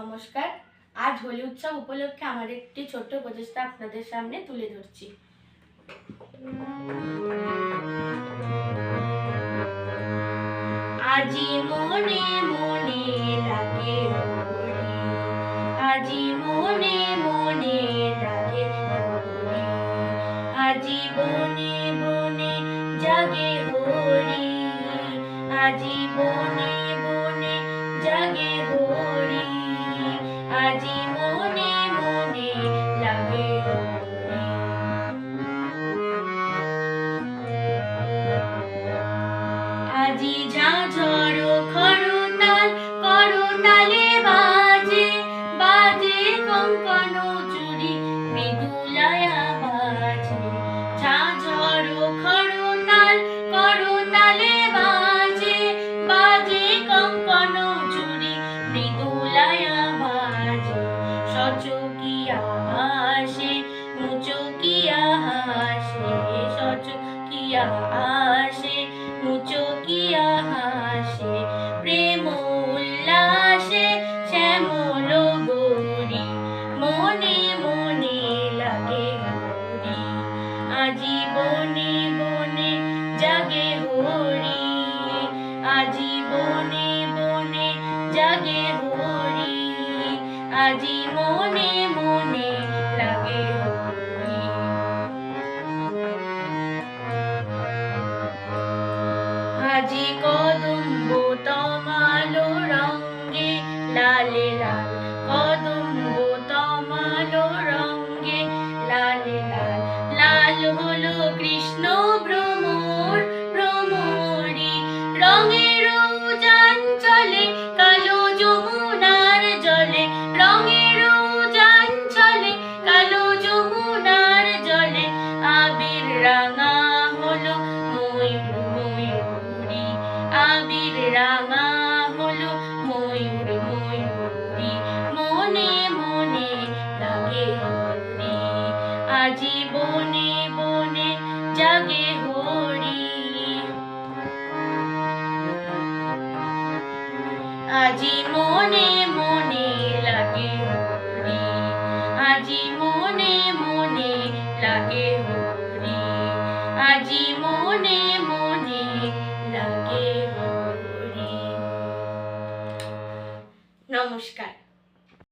নমস্কার। আজ হোলি উৎসব উপলক্ষে আমার একটি ছোট্ট প্রচেষ্টা আপনাদের সামনে তুলে ধরছি। আজি মনে মনে লাগে আজি মনে মনে লাগে আজি বনে বনে জাগে হোলি। আজি বনে বনে জাগে হোলি। আজি মনে মনে লাগে। আজি ঝাঁঝর খরতাল করতালে বাজে বাজে কঙ্কন সচকিয়া হাসে মুচকিয়া হাসে সচকিয়া হাসে মুচকিয়া হাসে প্রেম উল্লাসে শ্যামল গৌরী, মনে মনে লাগে হরি আজি বনে বনে জাগে হরি আজি বনে বনে জাগে হরি। আজি মনে মনে লাগে আজি কদম্ব তমালো রঙ্গে, লালে লাল তমালো রঙ্গে, লালে লাল লাল হলো কৃষ্ণ ময়ূরী মনে মনে লাগে আজি আজি মনে মনে লাগে আজি মনে আজি নমস্কার।